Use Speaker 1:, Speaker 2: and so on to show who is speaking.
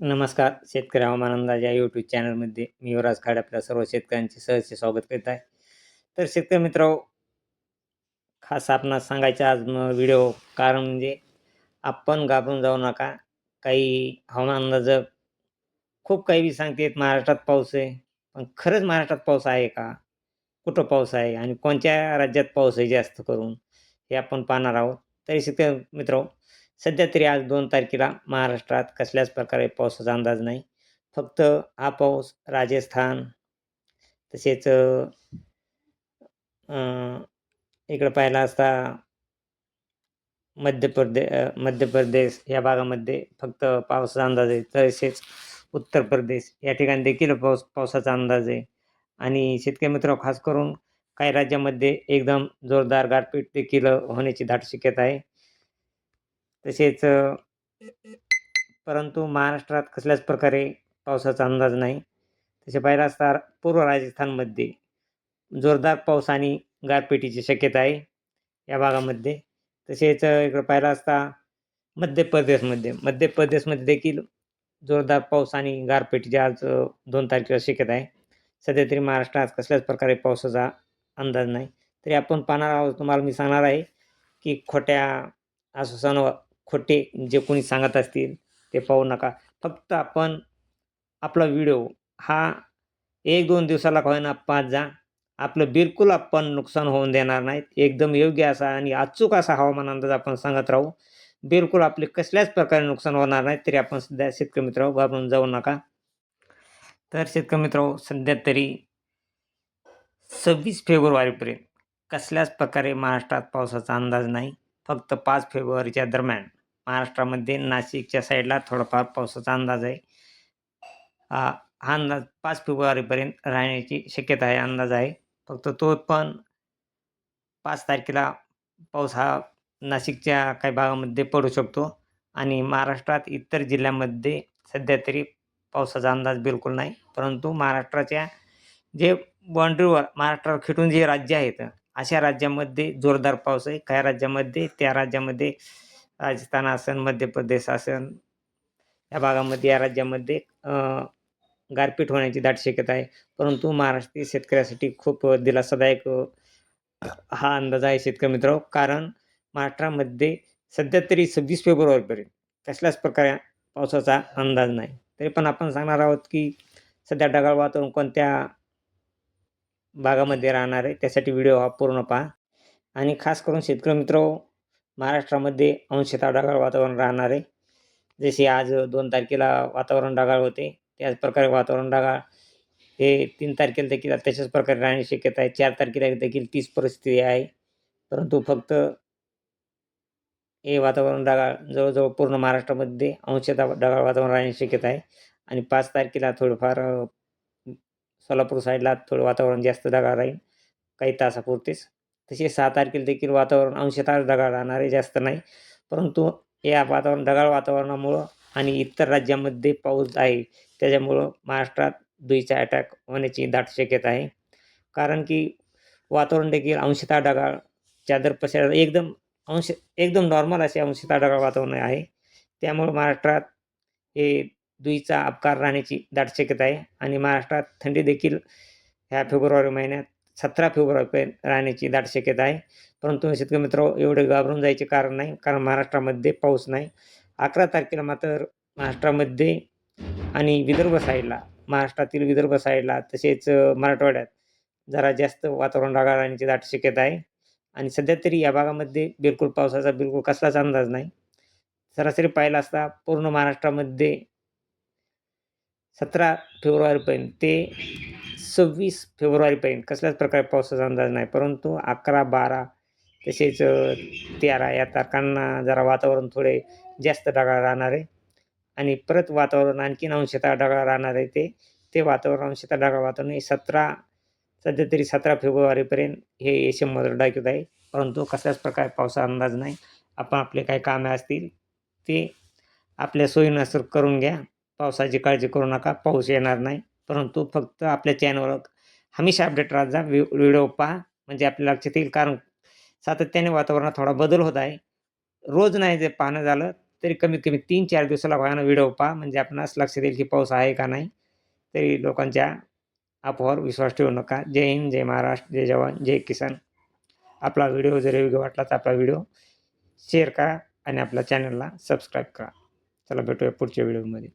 Speaker 1: नमस्कार. शेतकरी हवामान अंदाज या यूट्यूब चॅनलमध्ये मी युवराज खाड आपल्या सर्व शेतकऱ्यांचे सहर्ष स्वागत करीत आहे. तर शेतकरी मित्र खास आपणास सांगायचं आज व्हिडिओ कारण म्हणजे आपण घाबरून जाऊ नका. काही हवामान अंदाज खूप काही बी सांगतेत महाराष्ट्रात पाऊस आहे. पण खरंच महाराष्ट्रात पाऊस आहे का? कुठं पाऊस आहे आणि कोणत्या राज्यात पाऊस आहे जास्त करून हे आपण पाहणार आहोत. तरी शेतकरी मित्र सध्या तरी आज दोन तारखेला महाराष्ट्रात कसल्याच प्रकारे पावसाचा अंदाज नाही. फक्त हा पाऊस राजस्थान तसेच इकडं पाहिला असता मध्य प्रदेश मध्य प्रदेश या भागामध्ये फक्त पावसाचा अंदाज आहे. तसेच उत्तर प्रदेश या ठिकाणी देखील पाऊस पावसाचा अंदाज आहे. आणि शेतकरी मित्र खास करून काही राज्यामध्ये एकदम जोरदार गारपीट देखील होण्याची दाट शक्यता आहे. तसेच परंतु महाराष्ट्रात कसल्याच प्रकारे पावसाचा अंदाज नाही. तसे पाहिला असता पूर्व राजस्थानमध्ये जोरदार पाऊस आणि गारपिटीची शक्यता आहे या भागामध्ये. तसेच इकडं पाहिला असता मध्य प्रदेशमध्ये. मध्य प्रदेशमध्ये देखील जोरदार पाऊस आणि गारपिटीची आज दोन तारखेला शक्यता आहे. सध्या तरी महाराष्ट्रात कसल्याच प्रकारे पावसाचा अंदाज नाही. तरी आपण पाहणार आहोत तुम्हाला मी सांगणार आहे की खोट्या आश्वासनावर खोटे जे कोणी सांगत असतील ते पाहू नका. फक्त आपण आपला व्हिडिओ हा एक दोन दिवसाला होईना पाच जा. आपलं बिलकुल आपण नुकसान होऊन देणार नाहीत. एकदम योग्य असा आणि अचूक असा हवामान अंदाज आपण सांगत राहू. बिलकुल आपले कसल्याच प्रकारे नुकसान होणार नाही तरी आपण सध्या शेतकरी मित्र घाबरून जाऊ नका. तर शेतकरी मित्र सध्या तरी सव्वीस फेब्रुवारीपर्यंत कसल्याच प्रकारे महाराष्ट्रात पावसाचा अंदाज नाही. फक्त पाच फेब्रुवारीच्या दरम्यान महाराष्ट्रामध्ये नाशिकच्या साईडला थोडाफार पावसाचा अंदाज आहे. हा अंदाज पाच फेब्रुवारीपर्यंत राहण्याची शक्यता आहे अंदाज आहे. फक्त तो पण पाच तारखेला पाऊस हा नाशिकच्या काही भागामध्ये पडू शकतो आणि महाराष्ट्रात इतर जिल्ह्यामध्ये सध्या तरी पावसाचा अंदाज बिलकुल नाही. परंतु महाराष्ट्राच्या जे बाँड्रीवर महाराष्ट्रावर खेटून जे राज्य आहेत अशा राज्यामध्ये जोरदार पाऊस आहे. काही राज्यामध्ये त्या राज्यामध्ये राजस्थान आसन मध्य प्रदेश आसन या भागामध्ये या राज्यामध्ये गारपीट होण्याची दाट शक्यता आहे. परंतु महाराष्ट्रीय शेतकऱ्यासाठी खूप दिलासादायक हा अंदाज आहे शेतकरी मित्र कारण महाराष्ट्रामध्ये सध्या तरी सव्वीस फेब्रुवारीपर्यंत कसल्याच प्रकारे पावसाचा अंदाज नाही. तरी पण आपण सांगणार आहोत की सध्या ढगाळ वातावरण कोणत्या भागामध्ये राहणार आहे त्यासाठी व्हिडिओ हा पूर्ण पहा. आणि खास करून शेतकरी मित्र महाराष्ट्रामध्ये अंशतः ढगाळ वातावरण राहणार आहे. जसे आज दोन तारखेला वातावरण ढगाळ होते त्याच प्रकारे वातावरण ढगाळ. हे तीन तारखेला देखील तशाच प्रकारे राहण्याची शक्यता आहे. चार तारखेला देखील तीच परिस्थिती आहे. परंतु फक्त हे वातावरण ढगाळ जवळजवळ पूर्ण महाराष्ट्रामध्ये अंशतः ढगाळ वातावरण राहण्याची शक्यता आहे. आणि पाच तारखेला थोडंफार सोलापूर साईडला थोडं वातावरण जास्त ढगाळ राहील. काही तासापुरतेच. तसेच सहा तारखेला देखील वातावरण अंशतः ढगाळ राहणार आहे जास्त नाही. परंतु या वातावरण ढगाळ वातावरणामुळं आणि इतर राज्यामध्ये पाऊस आहे त्याच्यामुळं महाराष्ट्रात धुईचा अटॅक होण्याची दाट शक्यता आहे. कारण की वातावरण देखील अंशतः ढगाळ चादर पसर एकदम अंश एकदम नॉर्मल असे अंशतः ढगाळ वातावरण आहे. त्यामुळं महाराष्ट्रात हे दुईचा अपकार राहण्याची दाट शक्यता आहे. आणि महाराष्ट्रात थंडी देखील ह्या फेब्रुवारी महिन्यात सतरा फेब्रुवारीपर्यंत राहण्याची दाट शक्यता आहे. परंतु शेतकरी मित्र एवढे घाबरून जायचे कारण नाही. कारण महाराष्ट्रामध्ये पाऊस नाही. अकरा तारखेला मात्र महाराष्ट्रामध्ये आणि विदर्भ साईडला महाराष्ट्रातील विदर्भ साईडला तसेच मराठवाड्यात जरा जास्त वातावरण ढगाळ राहण्याची दाट शक्यता आहे. आणि सध्या तरी या भागामध्ये बिलकुल पावसाचा बिलकुल कसलाच अंदाज नाही. सरासरी पाहिला असता पूर्ण महाराष्ट्रामध्ये सतरा फेब्रुवारीपर्यंत ते सव्वीस फेब्रुवारीपर्यंत कसल्याच प्रकारे पावसाचा अंदाज नाही. परंतु अकरा बारा तसेच तेरा या तारखांना जरा वातावरण थोडे जास्त ढगाळ राहणार आहे. आणि परत वातावरण आणखीन अंशतः ढगाळ राहणार आहे ते. ते वातावरण अंशतः ढगाळ वातावरण हे सतरा सध्या तरी सतरा फेब्रुवारीपर्यंत हे एशियनमध्ये डाक्यूत आहे. परंतु कसल्याच प्रकारे पावसाचा अंदाज नाही. आपण आपले काही कामे असतील ते आपल्या सोयीनुसार करून घ्या. पावसाची काळजी करू नका. पाऊस येणार नाही. परंतु फक्त आपल्या चॅनलवर हमेशा अपडेट राहत जा. व्हिडिओ पहा. म्हणजे आपल्या लक्षात येईल. कारण सातत्याने वातावरणात थोडा बदल होत आहे. रोज नाही जे पाहणं झालं तरी कमीत कमी तीन चार दिवसाला व्हायला व्हिडिओ पहा. म्हणजे आपणास लक्षात येईल की पाऊस आहे का नाही. तरी लोकांच्या अफवावर विश्वास ठेवू नका. जय हिंद जय महाराष्ट्र जय जवान जय किसान. आपला व्हिडिओ जर योग्य वाटला तर आपला व्हिडिओ शेअर करा आणि आपल्या चॅनलला सबस्क्राईब करा. चला भेटूया पुढच्या व्हिडिओमध्ये.